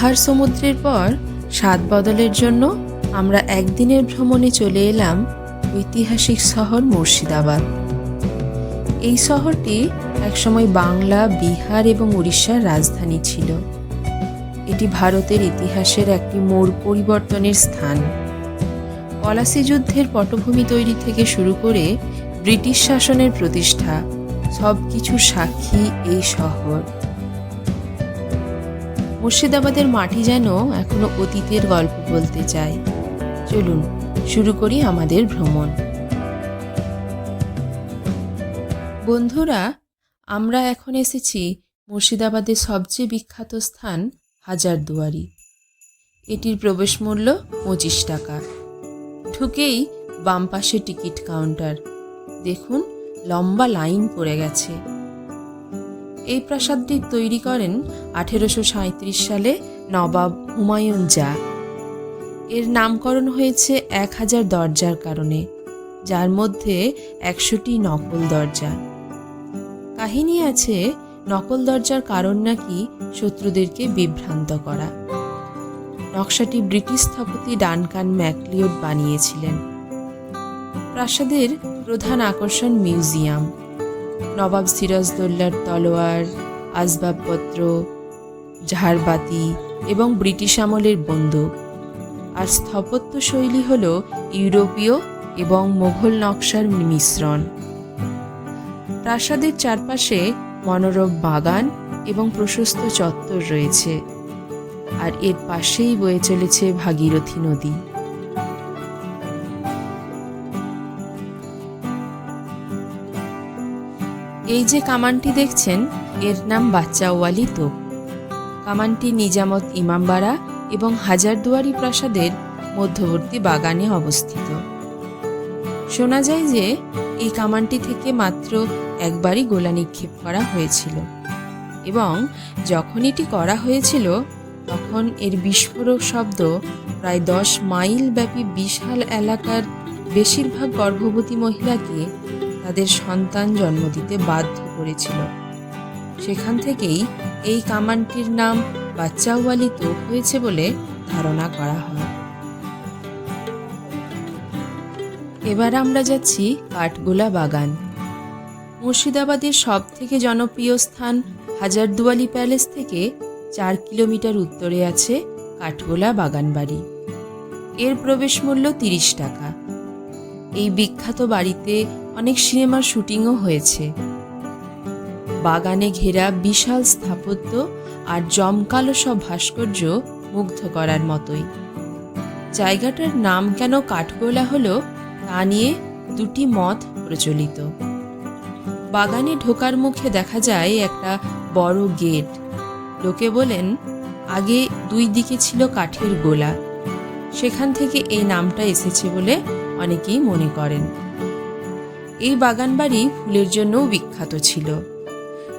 পাহাড় সমুদ্রের পর স্বাদ বদলের জন্য আমরা একদিনের ভ্রমণে চলে এলাম ঐতিহাসিক শহর মুর্শিদাবাদ। এই শহরটি একসময় বাংলা, বিহার এবং উড়িষ্যার রাজধানী ছিল। এটি ভারতের ইতিহাসের একটি মোড় পরিবর্তনের স্থান। পলাশি যুদ্ধের পটভূমি তৈরি থেকে শুরু করে ব্রিটিশ শাসনের প্রতিষ্ঠা সব কিছুর সাক্ষী এই শহর। মুর্শিদাবাদের মাটি যেন এখনও অতীতের গল্প বলতে চায়। চলুন, শুরু করি আমাদের ভ্রমণ। বন্ধুরা, আমরা এখন এসেছি মুর্শিদাবাদের সবচেয়ে বিখ্যাত স্থান হাজারদুয়ারি। এটির প্রবেশ মূল্য পঁচিশ টাকা। ঢুকেই বাম পাশে টিকিট কাউন্টার। দেখুন, লম্বা লাইন পড়ে গেছে। এই প্রাসাদটি তৈরি করেন আঠেরোশো সালে নবাব হুমায়ুন জা এর নামকরণ হয়েছে এক হাজার দরজার কারণে, যার মধ্যে একশোটি নকল দরজা। কাহিনী আছে, নকল দরজার কারণ নাকি শত্রুদেরকে বিভ্রান্ত করা। নকশাটি ব্রিটিশ স্থপতি ডানকান ম্যাকলিওড বানিয়েছিলেন। প্রাসাদের প্রধান আকর্ষণ মিউজিয়াম। নবাব সিরাজদৌল্লার তলোয়ার, আসবাবপত্র ঝাড়বাতি এবং ব্রিটিশ আমলের বন্দুক। আর স্থাপত্য শৈলী হল ইউরোপীয় এবং মোঘল নকশার মিশ্রণ। প্রাসাদের চারপাশে মনোরম বাগান এবং প্রশস্ত চত্বর রয়েছে। আর এর পাশেই বয়ে চলেছে ভাগীরথী নদী। এই যে কামানটি দেখছেন, এর নাম বাচ্চাওয়ালি তোপ কামানটি নিজামত ইমামবাড়া এবং হাজারদুয়ারি প্রাসাদের মধ্যবর্তী বাগানে অবস্থিত। শোনা যায় যে, এই কামানটি থেকে মাত্র একবারই গোলা নিক্ষেপ করা হয়েছিল এবং যখন এটি করা হয়েছিল, তখন এর বিস্ফোরক শব্দ প্রায় দশ মাইল ব্যাপী বিশাল এলাকার বেশিরভাগ গর্ভবতী মহিলাকে তাদের সন্তান জন্ম দিতে বাধ্য করেছিল। সেখান থেকেই এই কামানটির নাম বাচ্চাওয়ালি তোপ হয়েছে বলে ধারণা করা হয়। এবার আমরা যাচ্ছি কাঠগোলা বাগান। মুর্শিদাবাদের সব থেকে জনপ্রিয় স্থান হাজারদুয়ালি প্যালেস থেকে চার কিলোমিটার উত্তরে আছে কাঠগোলা বাগান বাড়ি এর প্রবেশ মূল্য তিরিশ টাকা। এই বিখ্যাত বাড়িতে অনেক সিনেমার শুটিংও হয়েছে। বাগানে ঘেরা বিশাল স্থাপত্য আর জমকালো সব ভাস্কর্য মুগ্ধ করার মতোই। জায়গাটার নাম কেন কাঠগোলা হলো তা নিয়ে দুটি মত প্রচলিত। বাগানে ঢোকার মুখে দেখা যায় একটা বড় গেট। লোকে বলেন, আগে দুই দিকে ছিল কাঠের গোলা। সেখান থেকে এই নামটা এসেছে বলে অনেকেই মনে করেন। এই বাগানবাড়ি ফুলের জন্যও বিখ্যাত ছিল।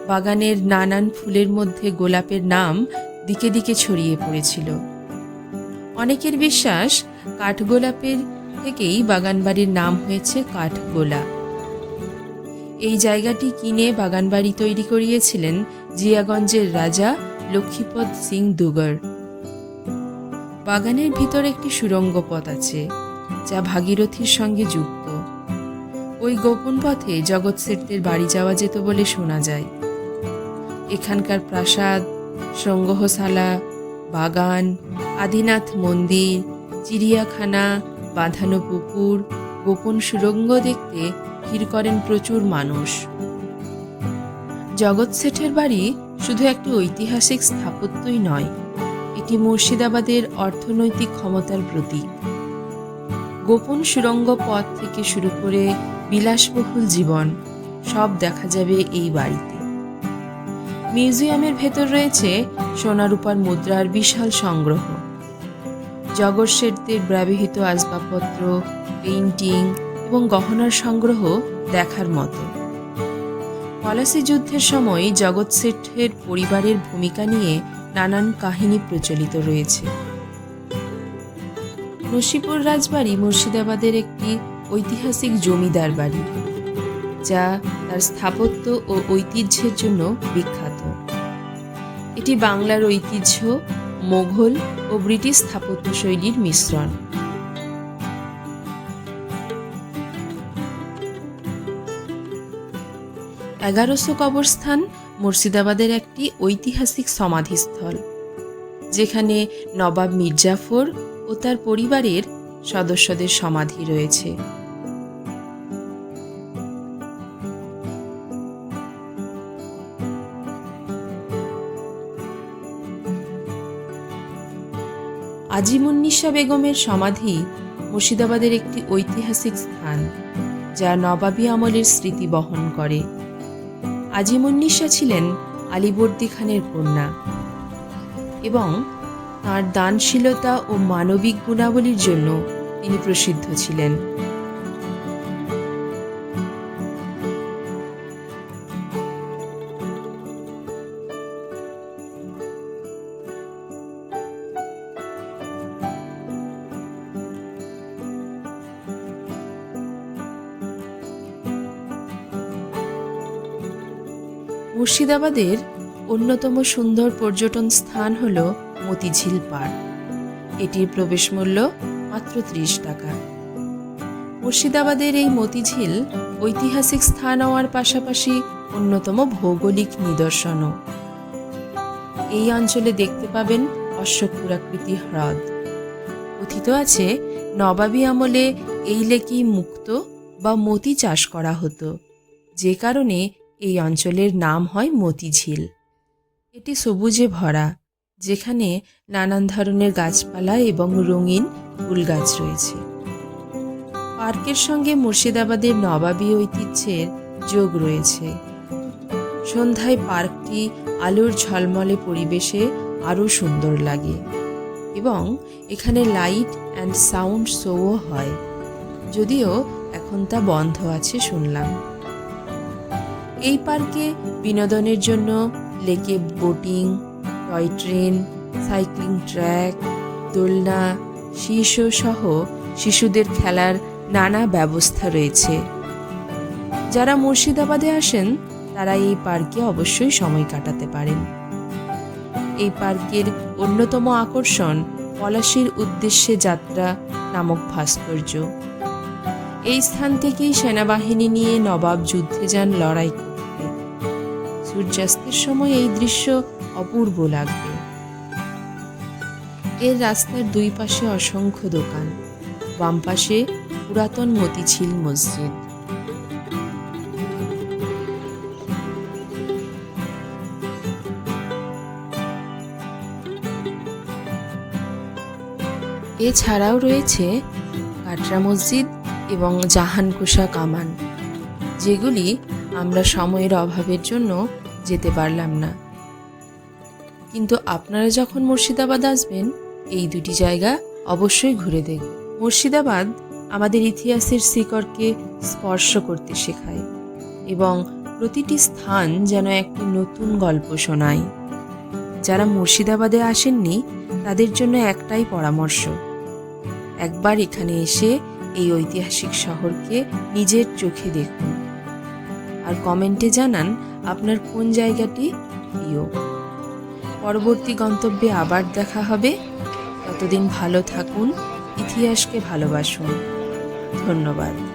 বাগানের নানান ফুলের মধ্যে গোলাপের নাম দিকে দিকে ছড়িয়ে পড়েছিল। অনেকের বিশ্বাস কাঠগোলাপের থেকেই বাগানবাড়ির নাম হয়েছে কাঠগোলা। এই জায়গাটি কিনে বাগানবাড়ি তৈরি করিয়েছিলেন জিয়াগঞ্জের রাজা লক্ষ্মীপদ সিং দুগর। বাগানের ভিতর একটি সুরঙ্গ পথ আছে, যা ভাগীরথীর সঙ্গে যুক্ত। ওই গোপন পথে জগৎ শেঠদের বাড়ি যাওয়া যেত বলে শোনা যায়। এখানকার প্রাসাদ সংগ্রহশালা বাগান, আদিনাথ মন্দির, চিড়িয়াখানা, বাঁধানো পুকুর, গোপন সুরঙ্গ দেখতে ভিড় করেন প্রচুর মানুষ। জগৎ শেঠের বাড়ি শুধু একটি ঐতিহাসিক স্থাপত্যই নয়, এটি মুর্শিদাবাদের অর্থনৈতিক ক্ষমতার প্রতীক। গোপন সুরঙ্গ পথ থেকে শুরু করে বিলাসবহুল জীবন, সব দেখা যাবে এই বাড়িতে। মিউজিয়ামের ভেতর রয়েছে সোনারূপার মুদ্রার বিশাল সংগ্রহ। জগৎ শেঠদের ব্যবহৃত আসবাবপত্র, পেইন্টিং এবং গহনার সংগ্রহ দেখার মতো। পলাশি যুদ্ধের সময় জগৎ শেঠের পরিবারের ভূমিকা নিয়ে নানান কাহিনী প্রচলিত রয়েছে। নসিপুর রাজবাড়ি মুর্শিদাবাদের একটি ঐতিহাসিক জমিদার বাড়ি, যা তার স্থাপত্য ও ঐতিহ্যের জন্য বিখ্যাত। এটি বাংলার ঐতিহ্য, মোঘল ও ব্রিটিশ স্থাপত্য শৈলীর মিশ্রণ। এগারোশো কবরস্থান মুর্শিদাবাদের একটি ঐতিহাসিক সমাধিস্থল, যেখানে নবাব মির্জাফর ও তার পরিবারের সদস্যদের সমাধি রয়েছে। আজিমুন্নিসা বেগমের সমাধি মুর্শিদাবাদের একটি ঐতিহাসিক স্থান, যা নবাবী আমলের স্মৃতি বহন করে। আজিমুন্নিসা ছিলেন আলিবর্দী খানের কন্যা এবং তার দানশীলতা ও মানবিক গুণাবলীর জন্য তিনি প্রসিদ্ধ ছিলেন। মুর্শিদাবাদের অন্যতম সুন্দর পর্যটন স্থান হল মতিঝিল পার্ক। এটির প্রবেশ মূল্য মাত্র ত্রিশ টাকা। মুর্শিদাবাদের এই মতিঝিল ঐতিহাসিক স্থান হওয়ার পাশাপাশি অন্যতম ভৌগোলিক নিদর্শনও। এই অঞ্চলে দেখতে পাবেন অশ্বক্ষুরাকৃতি হ্রদ। কথিত আছে, নবাবী আমলে এই লেকেই মুক্ত বা মতি চাষ করা হতো। যে কারণে এই অঞ্চলের নাম হয় মতিঝিল। এটি সবুজে ভরা, যেখানে নানান ধরনের গাছপালা এবং রঙিন ফুল গাছ রয়েছে। পার্কের সঙ্গে মুর্শিদাবাদের নবাবী ঐতিহ্যের যোগ রয়েছে। সন্ধ্যায় পার্কটি আলোর ঝলমলে পরিবেশে আরও সুন্দর লাগে এবং এখানে লাইট অ্যান্ড সাউন্ড শোও হয়। যদিও এখন তা বন্ধ আছে শুনলাম। এই পার্কে বিনোদনের জন্য লেকে boating, toy train, cycling track, দোলনা শীর্ষ সহ শিশুদের খেলার নানা ব্যবস্থা রয়েছে। যারা মুর্শিদাবাদে আসেন, তারা এই পার্কে অবশ্যই সময় কাটাতে পারেন। এই পার্কের অন্যতম আকর্ষণ পলাশির উদ্দেশ্যে যাত্রা নামক ভাস্কর্য। এই স্থান থেকেই সেনাবাহিনী নিয়ে নবাব যুদ্ধে যান লড়াই সূর্যাস্তের সময় এই দৃশ্য অপূর্ব লাগবে। এর রাস্তার দুই পাশে অসংখ্য দোকান, বাম পাশে পুরাতন মতিঝিল মসজিদ। এছাড়াও রয়েছে কাটরা মসজিদ এবং জাহানকুশা কামান, যেগুলি আমরা সময়ের অভাবের জন্য যেতে পারলাম না। কিন্তু আপনারা যখন মুর্শিদাবাদ আসবেন, এই দুটি জায়গা অবশ্যই ঘুরে দেখবেন মুর্শিদাবাদ আমাদের ইতিহাসের শিকড়কে স্পর্শ করতে শেখায় এবং প্রতিটি স্থান যেন একটি নতুন গল্প শোনায়। যারা মুর্শিদাবাদে আসেননি, তাদের জন্য একটাই পরামর্শ, একবার এখানে এসে এই ঐতিহাসিক শহরকে নিজের চোখে দেখুন। আর কমেন্টে জানান আপনার কোন জায়গাটি প্রিয়। পরবর্তী গন্তব্যে আবার দেখা হবে। ততদিন ভালো থাকুন, ইতিহাসকে ভালোবাসুন। ধন্যবাদ।